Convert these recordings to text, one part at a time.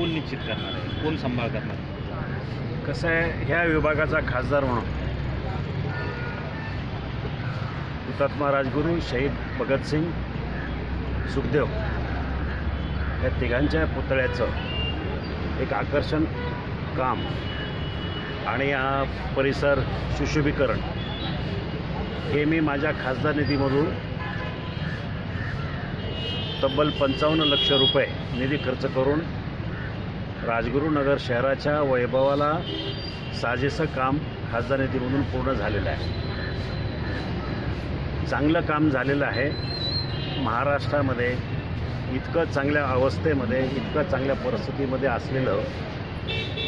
कोण निश्चित करणार आहे? कोण सांभाळ करणार कसं आहे ह्या विभागाचा खासदार म्हणून. हुतात्मा राजगुरू शहीद भगतसिंग सुखदेव या तिघांच्या पुतळ्याचं एक आकर्षण काम आणि हा परिसर सुशोभीकरण हे मी माझ्या खासदार निधीमधून तब्बल पंचावन्न लक्ष रुपये निधी खर्च करून राजगुरुनगर शहराच्या वैभवाला साजेसं काम खासदार निधीमधून पूर्ण झालेलं आहे. चांगलं काम झालेलं आहे. महाराष्ट्रामध्ये इतकं चांगल्या अवस्थेमध्ये इतकं चांगल्या परिस्थितीमध्ये असलेलं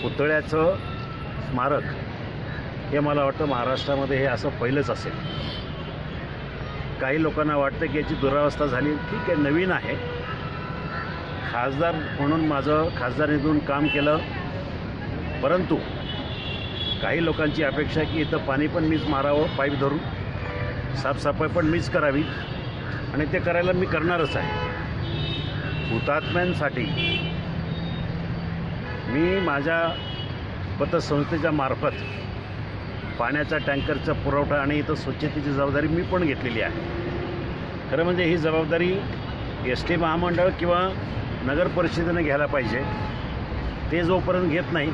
पुतळ्याचं स्मारक हे मला वाटतं महाराष्ट्रामध्ये हे असं पहिलंच असेल. काही लोकांना वाटतं की याची दुरावस्था झाली. ठीक आहे नवीन आहे. खासदार म्हणून माझं खासदारीतून काम केलं. परंतु काही लोकांची अपेक्षा की इथं पाणी पण मीच मारावं पाईप धरून. साफसफाई पण मीच करावी आणि ते करायला मी करणारच आहे. हुतात्म्यांसाठी मी माझ्या पतसंस्थेच्या मार्फत पाण्याचा टँकरचा पुरवठा आणि इथं स्वच्छतेची जबाबदारी मी पण घेतलेली आहे. खरं म्हणजे ही जबाबदारी एस टी महामंडळ किंवा नगर परिषदेनं घ्यायला पाहिजे. ते जोपर्यंत घेत नाही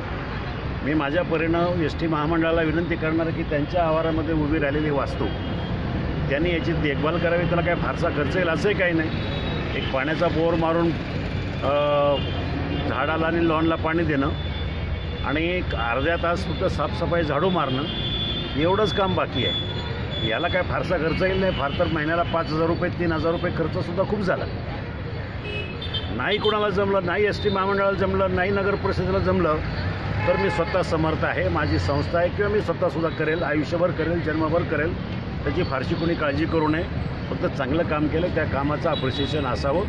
मी माझ्या परीनं एस टी महामंडळाला विनंती करणार आहे की त्यांच्या आवारामध्ये उभी राहिलेली वास्तू त्यांनी याची देखभाल करावी त्याला काय फारसा खर्च येईल असंही काही नाही. एक पाण्याचा बोर मारून झाडाला आणि लॉनला पाणी देणं आणि एक अर्ध्या तास फक्त साफसफाई झाडू मारणं एवढंच काम बाकी आहे. याला काय फारसा खर्च येईल नाही फार तर महिन्याला पाच हजार रुपये तीन हजार रुपये खर्चसुद्धा खूप झाला. नाही कोणाला जमलं नाही एस टी महामंडळाला जमलं नाही नगर परिषदेला जमलं तर मी स्वतः समर्थ आहे. माझी संस्था आहे किंवा मी स्वतःसुद्धा करेल आयुष्यभर करेल जन्मभर करेल त्याची फारशी कोणी काळजी करू नये. फक्त चांगलं काम केलं त्या कामाचं अप्रिशिएशन असावं.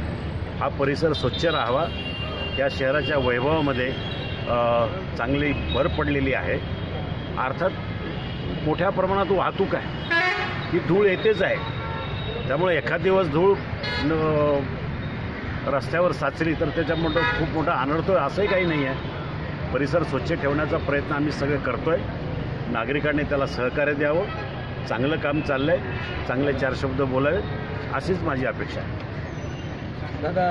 हा परिसर स्वच्छ राहावा. या शहराच्या वैभवामध्ये चांगली भर पडलेली आहे. अर्थात मोठ्या प्रमाणात वाहतूक आहे. ही धूळ येतेच आहे. त्यामुळे एखाद दिवस धूळ न- रस्त्यावर साचली तर त्याच्यामुळं खूप मोठा अनर्थ असंही काही नाही आहे. परिसर स्वच्छ ठेवण्याचा प्रयत्न आम्ही सगळे करतो आहे नागरिकांनी त्याला सहकार्य द्यावं. चांगलं काम चाललं आहे चांगले चार शब्द बोलावे अशीच माझी अपेक्षा आहे. दादा